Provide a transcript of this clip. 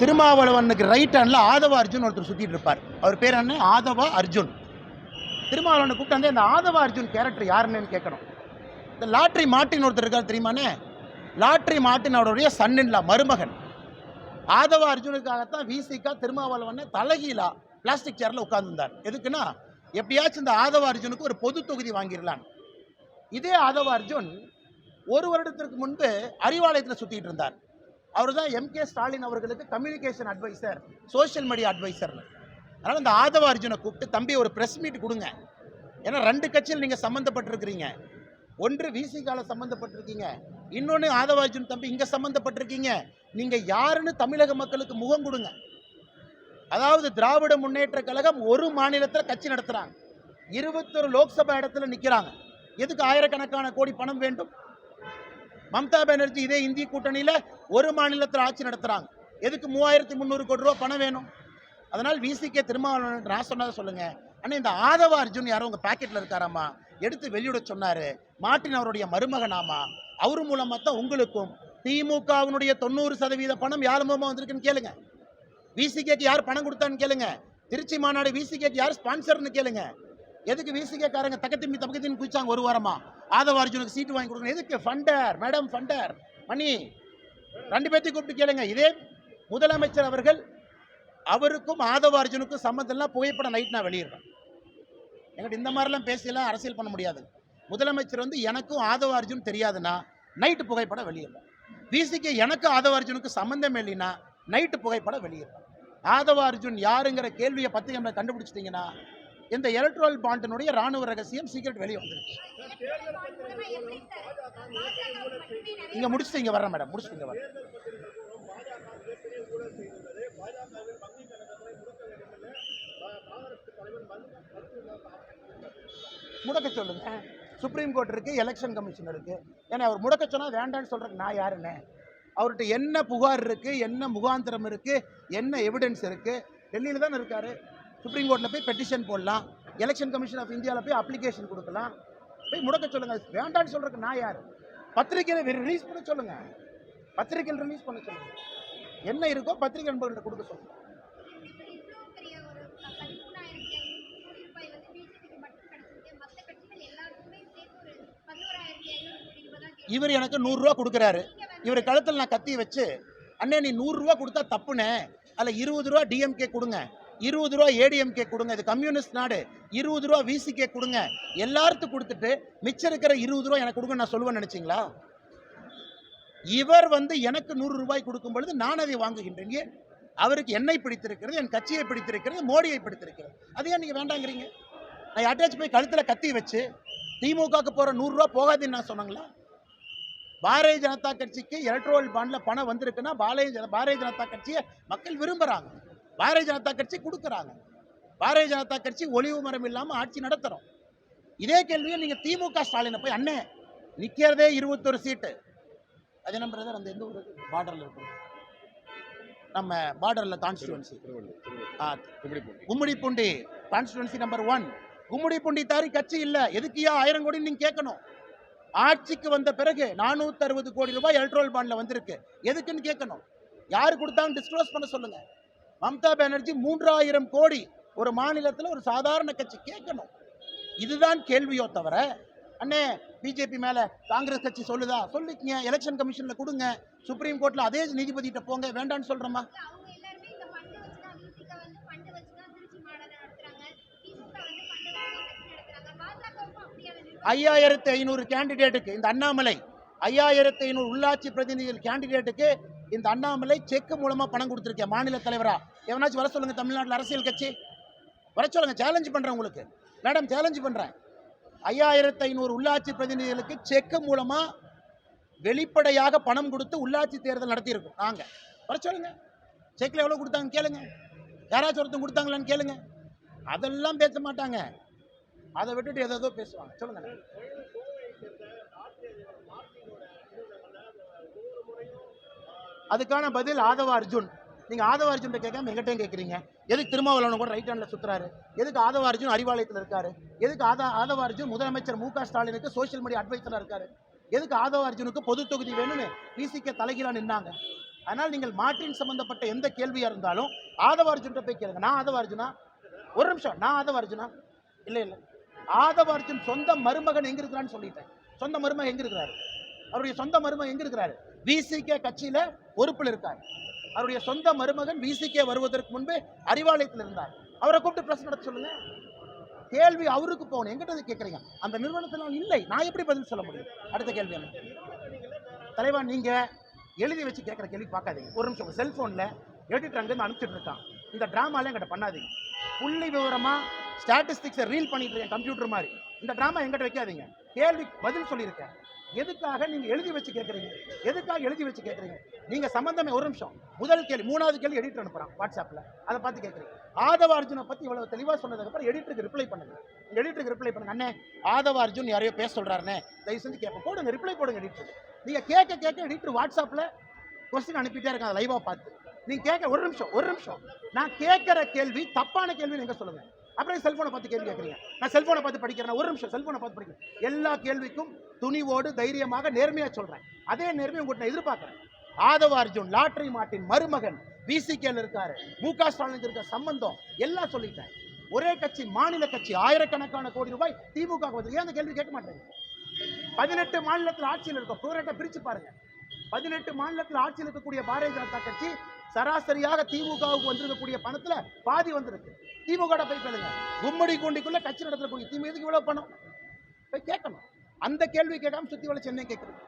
திருமாவளவனுக்கு right handle Aadhav Arjun ஒருத்தர் சுற்றிட்டு இருப்பார். அவர் பேர் என்ன? ஆதவ அர்ஜுன். திருமாவளவனை கூப்பிட்டு வந்து இந்த ஆதவ அர்ஜுன் கேரக்டர் யாருன்னு கேட்கணும். இந்த லாட்ரி மாட்டின் ஒருத்தர் இருக்கார் தெரியுமானே லாட்ரி மாட்டினோடைய அவருடைய சன்னின்லா மருமகன். ஆதவ அர்ஜுனுக்காகத்தான் விசிக்கா திருமாவளவனை தலைகீழா பிளாஸ்டிக் சேரில் உட்கார்ந்துருந்தார். எதுக்குன்னா எப்படியாச்சும் இந்த ஆதவ அர்ஜுனுக்கு ஒரு பொது தொகுதி வாங்கிடலான்னு. இதே ஆதவ அர்ஜுன் ஒரு வருடத்திற்கு முன்பு அறிவாலயத்தில் சுற்றிட்டு இருந்தார். அவர் தான் எம்கே ஸ்டாலின் அவர்களுக்கு கம்யூனிகேஷன் அட்வைசர் சோஷியல் மீடியா அட்வைசர்னு அதனால் இந்த ஆதவ அர்ஜுனை கூப்பிட்டு தம்பி ஒரு ப்ரெஸ் மீட் கொடுங்க. ஏன்னா ரெண்டு கட்சியில் நீங்கள் சம்மந்தப்பட்டிருக்கிறீங்க ஒன்று விசிகால சம்மந்தப்பட்டிருக்கீங்க இன்னொன்று ஆதவ அர்ஜுன் தம்பி இங்கே சம்மந்தப்பட்டிருக்கீங்க நீங்கள் யாருன்னு தமிழக மக்களுக்கு முகம் கொடுங்க. அதாவது திராவிட முன்னேற்ற கழகம் ஒரு மாநிலத்தில் கட்சி நடத்துகிறாங்க இருபத்தொரு லோக்சபா இடத்துல நிற்கிறாங்க எதுக்கு ஆயிரக்கணக்கான கோடி பணம் வேண்டும்? மம்தா பானர்ஜி இதே இந்திய கூட்டணியில் ஒரு மாநிலத்தில் ஆட்சி நடத்துகிறாங்க எதுக்கு மூவாயிரத்தி முந்நூறு கோடி ரூபா பணம் வேணும்? அதனால் விசிகே திருமாவளவன் நான் சொன்னதை சொல்லுங்கள் அண்ணா இந்த ஆதவ அர்ஜுன் யாரும் உங்கள் பாக்கெட்டில் இருக்காராமா? எடுத்து வெளியிட சொன்னார். மாட்டின் அவருடைய மருமகனாமா? அவர் மூலமாக தான் உங்களுக்கும் திமுகவினுடைய தொண்ணூறு சதவீத பணம் யார் மூலமாக வந்திருக்குன்னு கேளுங்க. விசிகேக்கு யார் பணம் கொடுத்தான்னு கேளுங்க. திருச்சி மாநாடு விசிகேக்கு யார் ஸ்பான்சர்னு கேளுங்க. எதுக்கு விசிகே காரங்க தக்கத்திம்மி தக்கத்தின்னு குதிச்சாங்க ஒரு வாரமாக ஆதவ அர்ஜுனுக்கு சீட்டு வாங்கி கொடுக்கணும். எதுக்கு? ஃபண்டர் மேடம் ஃபண்டர். மணி ரெண்டு பேர்த்தையும் கூப்பிட்டு கேளுங்க. இதே முதலமைச்சர் அவர்கள் அவருக்கும் ஆதவ அர்ஜுனுக்கும் சம்மந்தம் எல்லாம் புகைப்படம் நைட் நான் வெளியிடுறேன். எங்கிட்ட இந்த மாதிரிலாம் பேசியெல்லாம் அரசியல் பண்ண முடியாது. முதலமைச்சர் வந்து எனக்கும் ஆதவ அர்ஜுன் தெரியாதுன்னா நைட்டு புகைப்படம் வெளியிடுறேன். விசிக்கு எனக்கும் ஆதவ அர்ஜுனுக்கு சம்மந்தம் இல்லைன்னா நைட்டு புகைப்படம் வெளியிடுறேன். ஆதவ அர்ஜுன் யாருங்கிற கேள்வியை பத்திரிகை கண்டுபிடிச்சிட்டிங்கன்னா இந்த எலக்ட்ரல் பாண்டினுடைய ராணுவ ரகசியம் சீக்கிரம் வெளியே வந்துருக்கு. இங்க முடிச்சுட்டு இங்க வர்றேன் மேடம் முடிச்சுட்டு இங்க வரேன் முடக்க சொல்லுங்க. சுப்ரீம் கோர்ட் இருக்கு எலெக்ஷன் கமிஷன் இருக்கு. ஏன்னா அவர் முடக்க சொன்னா வேண்டாம்னு சொல்றதுக்கு நான் யாருன்னு அவர்கிட்ட என்ன புகார் இருக்கு என்ன முகாந்திரம் இருக்கு என்ன எவிடன்ஸ் இருக்கு? டெல்லியில தான் இருக்காரு. சுப்ரீம் கோர்ட்டில் போய் பெட்டிஷன் போடலாம். எலெக்ஷன் கமிஷன் ஆஃப் இந்தியாவில் போய் அப்ளிகேஷன் கொடுக்கலாம். போய் முடக்க சொல்லுங்கள் வேண்டான்னு சொல்கிறக்கு நான் யார்? பத்திரிகையில் ரிலீஸ் பண்ண சொல்லுங்கள் பத்திரிகையில் ரிலீஸ் பண்ண சொல்லுங்கள் என்ன இருக்கோ பத்திரிகை நண்பர்கள்ட்ட கொடுக்க சொல்லுங்கள் இவர் எனக்கு நூறுரூவா கொடுக்குறாரு. இவர் கழுத்தில் நான் கத்தி வச்சு அண்ணே நீ நூறுரூவா கொடுத்தா தப்புனே. அதில் இருபது ரூபா டிஎம்கே கொடுங்க. இருபது ரூபா ஏடிஎம்கே கொடுங்க. இது கம்யூனிஸ்ட் நாடு. இருபது ரூபா விசிகே கொடுங்க. எல்லாத்துக்கும் கொடுத்துட்டு மிச்சம் இருக்கிற இருபது ரூபா எனக்கு கொடுங்க நான் சொல்லுவேன்னு நினச்சிங்களா? இவர் வந்து எனக்கு நூறு ரூபாய் கொடுக்கும் பொழுது நான் அதை வாங்குகின்றேன். ஏன்? அவருக்கு என்னை பிடித்திருக்கிறது என் கட்சியை பிடித்திருக்கிறது மோடியை பிடித்திருக்கிறது. அதையே நீங்கள் வேண்டாங்கிறீங்க? நான் யார்ட்டாச்சும் போய் கழுத்தில் கத்தி வச்சு திமுகவுக்கு போகிற நூறுரூவா போகாதுன்னு நான் சொன்னாங்களா? பாரதிய ஜனதா கட்சிக்கு எலக்ட்ரோல் பாண்டில் பணம் வந்திருக்குன்னா பாரதிய ஜன பாரதிய ஜனதா கட்சியை மக்கள் விரும்புகிறாங்க பாரதிய ஜனதா கட்சி கொடுக்குறாங்க. பாரதிய ஜனதா கட்சி ஒளிவு மரம் இல்லாமல் ஆட்சி நடத்துகிறோம் இதே கேள்வியை நீங்கள் திமுக ஸ்டாலினை போய் அண்ணே நிற்கிறதே இருபத்தொரு சீட்டு அது என்ன பிரதர் அந்த எந்த ஊர்? பார்டரில் இருக்கு நம்ம பார்டரில் கான்ஸ்டிடுவன்சி ஆ Gummidipoondi constituency number one Gummidipoondi தாரி கட்சி இல்லை. எதுக்கியா ஆயிரம் கோடி நீங்கள் கேட்கணும் ஆட்சிக்கு வந்த பிறகு நானூற்றி அறுபது கோடி ரூபாய் எலக்ட்ரோல் பாண்டில் வந்திருக்கு. எதுக்குன்னு கேட்கணும் யார் கொடுத்தாலும் டிஸ்க்ளோஸ் பண்ண சொல்லுங்க. மம்தா பானர்ஜி மூன்றாயிரம் கோடி ஒரு மாநிலத்தில் ஒரு சாதாரண கட்சி கேட்கணும். இதுதான் கேள்வியோ தவிர அண்ணே பிஜேபி மேலே காங்கிரஸ் கட்சி சொல்லுதா? சொல்லிக்கங்க எலெக்ஷன் கமிஷனில் கொடுங்க சுப்ரீம் கோர்ட்டில் அதே நீதிபதிகிட்ட போங்க வேண்டான்னு சொல்கிறோமா ஐயாயிரத்து ஐநூறு கேண்டிடேட்டுக்கு இந்த அண்ணாமலை ஐயாயிரத்து ஐநூறு உள்ளாட்சி பிரதிநிதிகள் கேண்டிடேட்டுக்கு இந்த அண்ணாமலை செக் மூலமா பணம் கொடுத்துருக்கேன் மாநில தலைவரா? எவனாச்சும் வர சொல்லுங்க தமிழ்நாட்டில் அரசியல் கட்சி? வர சொல்லுங்க சேலஞ்ச் பண்றேன் உங்களுக்கு. மேடம் சேலஞ்ச் பண்றேன். ஐயாயிரத்து ஐநூறு உள்ளாட்சி பிரதிநிதிகளுக்கு செக் மூலமா வெளிப்படையாக பணம் கொடுத்து உள்ளாட்சி தேர்தல் நடத்தியிருக்கோம். நாங்க வர சொல்லுங்க. செக்ல எவ்வளவு கொடுத்தாங்க கேளுங்க. யாராச்சும் ஒருத்தன் கொடுத்தாங்களான்னு கேளுங்க. அதெல்லாம் பேச மாட்டாங்க. அதை விட்டுட்டு ஏதோ ஏதோ பேசுவாங்க. சொல்லுங்க. அதுக்கான பதில் ஆதவ அர்ஜுன். நீங்கள் ஆதவ அர்ஜுன் கேட்காம எங்கிட்டையும் கேட்குறீங்க எதுக்கு திருமாவளவன் கூட ரைட் ஹேண்டில் சுற்றுறாரு எதுக்கு ஆதவ அர்ஜுன் அறிவாலயத்தில் இருக்காரு? எதுக்கு ஆதா ஆதவ அர்ஜுன் முதலமைச்சர் மு க ஸ்டாலினுக்கு சோஷியல் மீடியா அட்வைசராக இருக்காரு? எதுக்கு ஆதவ அர்ஜுனுக்கு பொது தொகுதி வேணும்னு பிசிக்க தலைகீழாக நின்னாங்க? அதனால் நீங்கள் மாற்றின் சம்பந்தப்பட்ட எந்த கேள்வியாக இருந்தாலும் ஆதவ அர்ஜுன்கிட்ட போய் கேளுங்க. நான் ஆதவ அர்ஜுனா? ஒரு நிமிஷம் நான் ஆதவ அர்ஜுனா? இல்லை இல்லை. ஆதவ அர்ஜுன் சொந்த மருமகன் எங்கே இருக்கிறான்னு சொல்லிட்டேன். சொந்த மருமகன் எங்கே இருக்கிறாரு? அவருடைய சொந்த மருமகன் எங்கே இருக்கிறாரு? விசிகே கட்சியில பொறுப்பில் இருக்கார். அவருடைய சொந்த மருமகன் விசிகே வருவதற்கு முன்பு அறிவாலயத்தில் இருந்தார். அவரை கூப்பிட்டு பிரஸ் நடத்த சொல்லுங்க. கேள்வி அவருக்கு போகணும். எங்கிட்ட கேட்குறீங்க அந்த நிறுவனத்தில் இல்லை. நான் எப்படி பதில் சொல்ல முடியும்? அடுத்த கேள்வி என்ன? தலைவா நீங்க எழுதி வச்சு கேட்குற கேள்வி பார்க்காதீங்க. ஒரு நிமிஷம். செல்ஃபோனில் எடிட்டர் அங்கேருந்து அனுப்பிச்சிட்டு இருக்கான். இந்த ட்ராமாலாம் எங்கிட்ட பண்ணாதீங்க. புள்ளி விவரமா ஸ்டாட்டிஸ்டிக்ஸை ரீல் பண்ணிட்டு இருக்கேன். கம்ப்யூட்டர் மாதிரி. இந்த ட்ராமா எங்கிட்ட வைக்காதீங்க. கேள்வி பதில் சொல்லியிருக்கேன். எதுக்காக நீங்க எழுதி வச்சு கேட்குறீங்க எதுக்காக எழுதி வச்சு கேட்குறீங்க நீங்க சம்பந்தமே ஒரு நிமிஷம். முதல் கேள்வி மூணாவது கேள்வி எடிட்டர் அனுப்புறான் வாட்ஸ்அப்ல அதை பார்த்து கேட்குறீங்க ஆதவ அர்ஜுனை பத்தி இவ்வளவு தெளிவா சொன்னதுக்கப்புறம் எடிட்டருக்கு ரிப்ளை பண்ணுங்க. எடிட்டருக்கு ரிப்ளை பண்ணுங்க அண்ணே ஆதவ அர்ஜுன் யாரையோ பேச சொல்றாருண்ணே. தயவு செஞ்சு கேட்போம். போடுங்க ரிப்ளை போடுங்க எடிட்டருக்கு நீங்க கேட்க கேட்க எடிட்டர் வாட்ஸ்அப்ல கொஸ்டின் அனுப்பிட்டே இருக்காங்க லைவா பார்த்து. நீங்க கேட்க ஒரு நிமிஷம் ஒரு நிமிஷம். நான் கேட்கிற கேள்வி தப்பான கேள்வி நீங்க சொல்லுங்க? அப்புறம் செல்போனை பார்த்து கேள்வி கேட்குறீங்க. நான் செல்போனை பார்த்து படிக்கிறேன். ஒரு நிமிஷம் செல்போனை பார்த்து படிக்கிறேன். எல்லா கேள்விக்கும் துணிவோடு தைரியமாக நேர்மையா சொல்றேன். அதே நேர்மையை உங்கள்கிட்ட நான் எதிர்பார்க்குறேன். ஆதவ அர்ஜுன் லாட்டரி மாட்டின் மருமகன் விசிகேல இருக்காரு மு க ஸ்டாலினுக்கு இருக்க சம்பந்தம் எல்லாம் சொல்லிட்டேன். ஒரே கட்சி மாநில கட்சி ஆயிரக்கணக்கான கோடி ரூபாய் திமுக ஏன் அந்த கேள்வி கேட்க மாட்டேங்க பதினெட்டு மாநிலத்தில் ஆட்சியில் இருக்கும். பிரிச்சு பாருங்க. பதினெட்டு மாநிலத்தில் ஆட்சியில் இருக்கக்கூடிய பாரதிய ஜனதா கட்சி சராசரியாக திமுகவுக்கு வந்திருக்கக்கூடிய பணத்துல பாதி வந்திருக்கு. திமுக போய் கேளுங்க கும்மடி கூண்டிக்குள்ள கட்சி நடத்தக்கூடிய திமுக எதுக்கு இவ்வளவு பணம்? போய் கேட்கணும். அந்த கேள்வி கேட்காம சுத்தி வள சென்னை கேட்குறது.